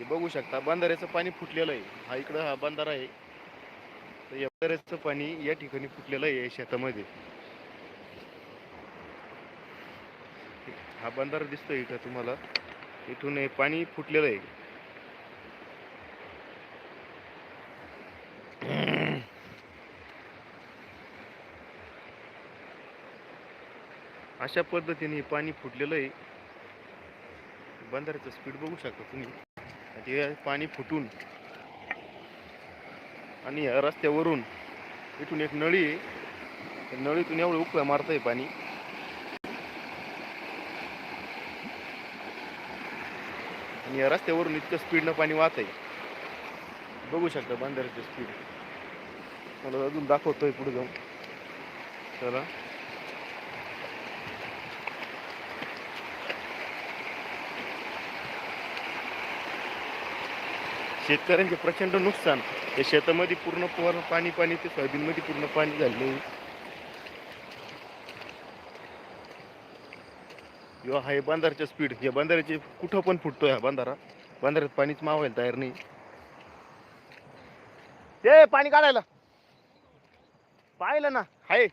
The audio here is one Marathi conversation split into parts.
ते बघू शकता. बंधाऱ्याचं पाणी फुटलेलं आहे. हा इकडं हा बंधारा आहे. तर या बंधाऱ्याचं पाणी या ठिकाणी फुटलेलं आहे शेतामध्ये. हा बंधारा दिसतोय इथं तुम्हाला. इथून हे पाणी फुटलेलं आहे. अशा पद्धतीने पाणी फुटलेलं आहे. बंधाऱ्याचं स्पीड बघू शकता तुम्ही. ते पाणी फुटून आणि या रस्त्यावरून इथून एक नळी आहे. त्या नळीतून एवढं उकळ्या मारतंय आहे पाणी. आणि या रस्त्यावरून इतकं स्पीडनं पाणी वाहत आहे बघू शकता बंधाऱ्याचं स्पीड मला अजून दाखवतोय पुढे जाऊन. चला. शेतकऱ्यांचे प्रचंड नुकसान. या शेतामध्ये पूर्ण पूर्ण पाणी पाणी ते सोयाबीनमध्ये पूर्ण पाणी झाले. किंवा हा हे बांधारच्या स्पीड या बांधाऱ्याचे कुठं पण फुटतोय हा बांधारा. बांधाऱ्यात पाणीच मावायला तयार नाही. ते पाणी काढायला. पाहिलं ना हाय.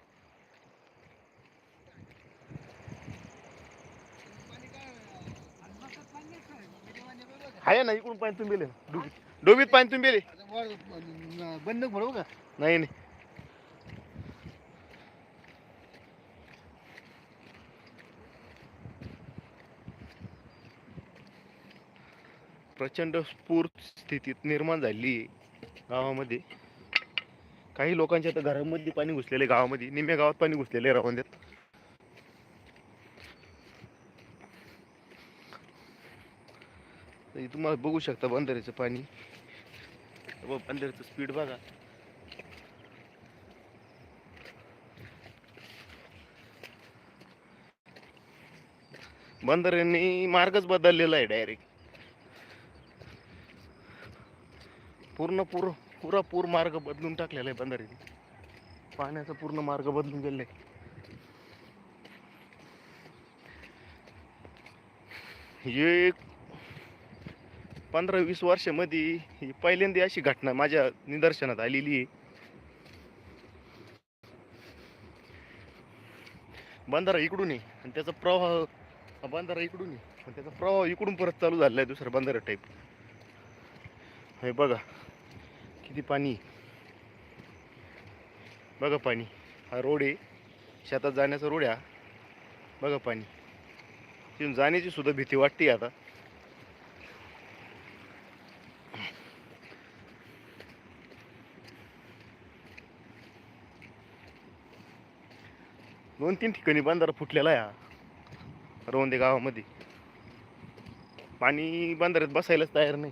हाय ना इकडून पाणी तुम्ही डोबीत. डोबीत पाणी तुम्ही बंद पडू का? नाही नाही. प्रचंड पूर स्थितीत निर्माण झाली आहे गावामध्ये. काही लोकांच्या तर घरामध्ये पाणी घुसलेलं आहे गावामध्ये. निम्या गावात पाणी घुसलेलं आहे रावंद्यात तर तुम्हाला बघू शकता बंधाऱ्याचं पाणी. व बंधाऱ्याचं स्पीड बघा. बंधाऱ्यांनी मार्गच बदललेला आहे डायरेक्ट पूर्ण पूर पुरा पूर मार्ग बदलून टाकलेला आहे बंधाऱ्याने पाण्याचा पूर्ण मार्ग बदलून गेलेला आहे. एक पंधरा वीस वर्षामध्ये ही पहिल्यांदा अशी घटना माझ्या निदर्शनात आलेली आहे. बंधारा इकडून आहे आणि त्याचा प्रवाह बंधारा इकडून आहे आणि त्याचा प्रवाह इकडून परत चालू झालेला आहे दुसरा बंधारा टाईप हे बघा किती पाणी बघा पाणी हा रोड आहे. शेतात जाण्याचा रोड आहे बघा पाणी. तिथून जाण्याची सुद्धा भीती वाटते आता. दोन तीन ठिकाणी बंधारा फुटलेला आहे रोंदे गावामध्ये. पाणी बंधाऱ्यात बसायलाच तयार नाही.